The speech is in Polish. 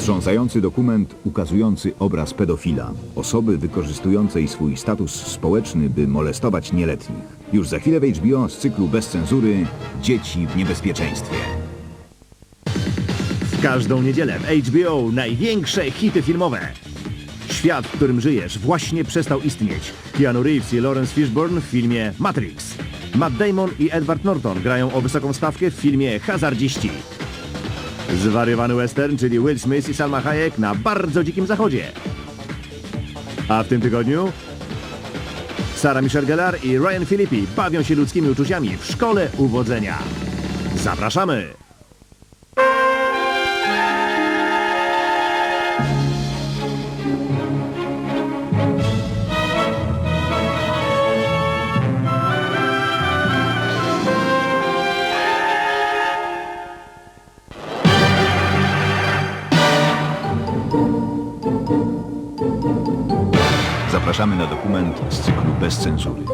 Wstrząsający dokument ukazujący obraz pedofila, osoby wykorzystującej swój status społeczny, by molestować nieletnich. Już za chwilę w HBO z cyklu bez cenzury Dzieci w niebezpieczeństwie. Każdą niedzielę w HBO największe hity filmowe. Świat, w którym żyjesz, właśnie przestał istnieć. Keanu Reeves i Lawrence Fishburne w filmie Matrix. Matt Damon i Edward Norton grają o wysoką stawkę w filmie Hazardziści. Zwariowany western, czyli Will Smith i Salma Hayek na bardzo dzikim zachodzie. A w tym tygodniu Sarah Michelle Gellar i Ryan Philippi bawią się ludzkimi uczuciami w szkole uwodzenia. Zapraszamy! Zapraszamy na dokument z cyklu bez cenzury.